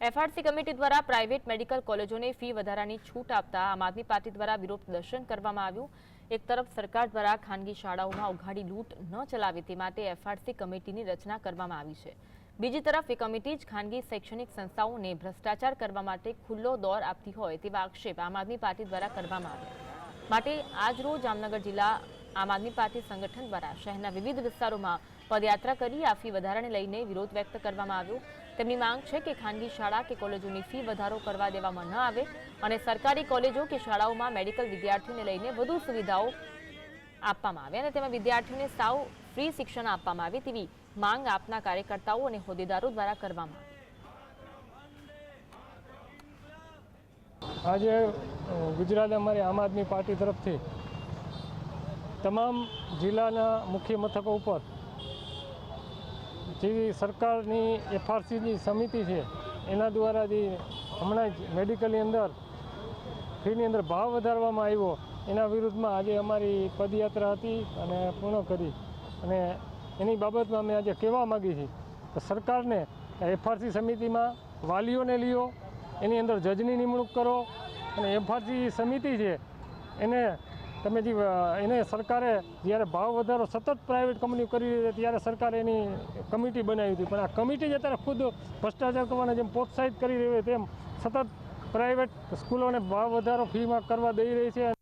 FRC committee દ્વારા private medical કોલેજોને fee વધારાની છૂટ આપતા આમ આદમી પાર્ટી દ્વારા વિરોધ પ્રદર્શન કરવામાં આવ્યું. એક તરફ સરકાર દ્વારા ખાનગી શાળાઓમાં ઉઘાડી લૂંટ ન ચલાવે તે માટે એફઆરસી કમિટીની રચના કરવામાં આવી છે. બીજી તરફ એ કમિટી જ ખાનગી શૈક્ષણિક સંસ્થાઓને ભ્રષ્ટાચાર કરવા માટે ખુલ્લો દોર આપતી હોય તેવા આક્ષેપ આમ આદમી પાર્ટી દ્વારા કરવામાં આવ્યા. માટે આજરોજ જામનગર જિલ્લા આમ આદમી પાર્ટી સંગઠન દ્વારા શહેરના વિવિધ વિસ્તારોમાં પદયાત્રા કરી આ ફી વધારાને લઈને વિરોધ વ્યક્ત કરવામાં આવ્યો. તેમની માંગ છે કે ખાનગી શાળા કે કોલેજોની ફી વધારો કરવા દેવામાં ન આવે અને સરકારી કોલેજો કે શાળાઓમાં મેડિકલ વિદ્યાર્થીઓને લઈને વધુ સુવિધાઓ આપવામાં આવે અને તેમાં વિદ્યાર્થીઓને સાવ ફ્રી શિક્ષણ આપવામાં આવે તેવી માંગ આપના કાર્યકર્તાઓ અને હોદ્દેદારો દ્વારા કરવામાં આવી. આજે ગુજરાત અમારી આમ આદમી પાર્ટી તરફથી તમામ જિલ્લાના મુખ્ય મથકો ઉપર જે સરકારની એફઆરસીની સમિતિ છે, એના દ્વારા જે હમણાં જ મેડિકલની અંદર ફીની અંદર ભાવ વધારવામાં આવ્યો, એના વિરુદ્ધમાં આજે અમારી પદયાત્રા હતી અને પૂર્ણ કરી. અને એની બાબતમાં અમે આજે કહેવા માગીએ છીએ કે સરકારને એફઆરસી સમિતિમાં વાલીઓને લ્યો, એની અંદર જજની નિમણૂક કરો. અને એફઆરસી સમિતિ છે, એને તમે જે એને સરકારે જ્યારે ભાવ વધારો સતત પ્રાઇવેટ કંપનીઓ કરી રહી ત્યારે સરકારે એની કમિટી બનાવી હતી. પણ આ કમિટી જ અત્યારે ખુદ ભ્રષ્ટાચાર કરવાને જેમ પ્રોત્સાહિત કરી રહી હોય તેમ સતત પ્રાઇવેટ સ્કૂલોને ભાવ વધારો ફીમાં કરવા દઈ રહી છે.